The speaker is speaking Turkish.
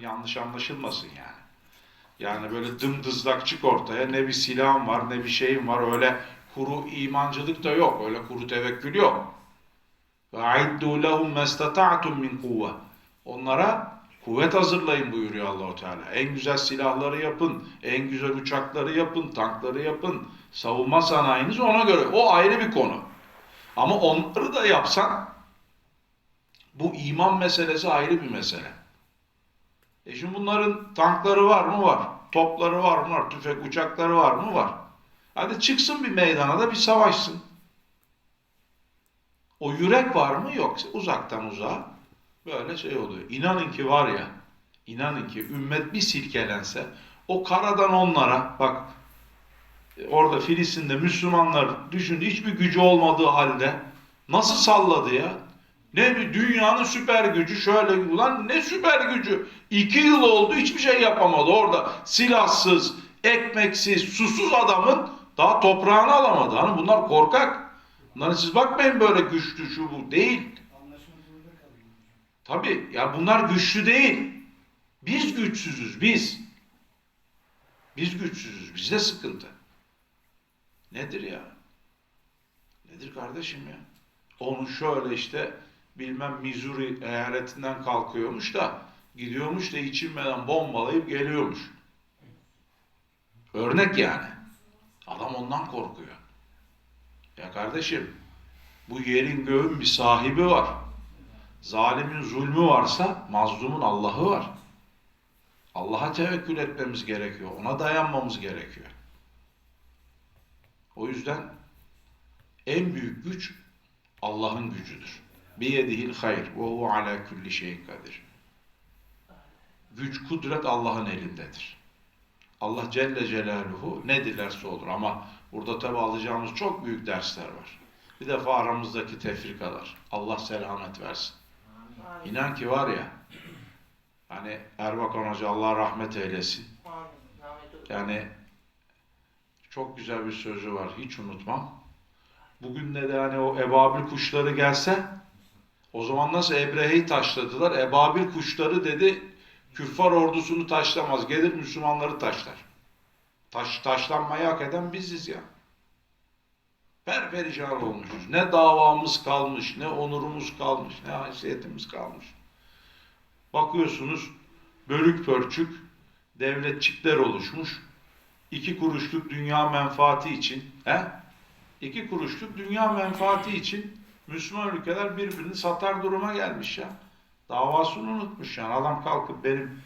yanlış anlaşılmasın yani. Yani böyle dımdızlak çık ortaya ne bir silahın var ne bir şeyin var öyle kuru imancılık da yok öyle kuru tevekkül yok. Ve aiddu lehum mestata'tum min kuvve. Onlara kuvvet hazırlayın buyuruyor Allahu Teala. En güzel silahları yapın, en güzel uçakları yapın, tankları yapın. Savunma sanayiniz ona göre. O ayrı bir konu. Ama onları da yapsan bu iman meselesi ayrı bir mesele. E şimdi bunların tankları var mı? Var. Topları var mı? Var. Tüfek uçakları var mı? Var. Hadi çıksın bir meydana da bir savaşsın. O yürek var mı? Yok. Uzaktan uzağa böyle şey oluyor. İnanın ki var ya, inanın ki ümmet bir silkelense o karadan onlara bak orada Filistin'de Müslümanlar düşün hiçbir gücü olmadığı halde nasıl salladı ya? Ne dünyanın süper gücü şöyle ulan ne süper gücü? İki yıl oldu hiçbir şey yapamadı orada silahsız, ekmeksiz, susuz adamın daha toprağını alamadı. Hani bunlar korkak. Bunları siz bakmayın böyle güçlü şu bu değil. Tabii ya bunlar güçlü değil. Biz güçsüzüz biz. Biz güçsüzüz. Bizde sıkıntı. Nedir ya? Nedir kardeşim ya? Onu şöyle işte bilmem Missouri eyaletinden kalkıyormuş da gidiyormuş da içilmeden bombalayıp geliyormuş. Örnek yani. Adam ondan korkuyor. Ya kardeşim bu yerin göğün bir sahibi var. Zalimin zulmü varsa mazlumun Allah'ı var. Allah'a tevekkül etmemiz gerekiyor. Ona dayanmamız gerekiyor. O yüzden en büyük güç Allah'ın gücüdür. Biyedihil hayr ve huve ala kulli şeyin kadir. Güç, kudret Allah'ın elindedir. Allah Celle Celaluhu ne dilerse olur ama burada tabi alacağımız çok büyük dersler var. Bir defa aramızdaki tefrikalar. Allah selamet versin. İnan ki var ya hani Erbakan Hoca Allah rahmet eylesin. Yani çok güzel bir sözü var. Hiç unutmam. Bugün de de hani o ebabil kuşları gelse o zaman nasıl Ebrehe'yi taşladılar? Ebabil kuşları dedi küffar ordusunu taşlamaz. Gelir Müslümanları taşlar. Taş, taşlanmayı hak eden biziz ya. Perperişan olmuşuz. Ne davamız kalmış, ne onurumuz kalmış, ne haysiyetimiz kalmış. Bakıyorsunuz bölük pörçük devletçikler oluşmuş. İki kuruşluk dünya menfaati için, he? İki kuruşluk dünya menfaati için Müslüman ülkeler birbirini satar duruma gelmiş ya. Davasını unutmuş yani. Adam kalkıp benim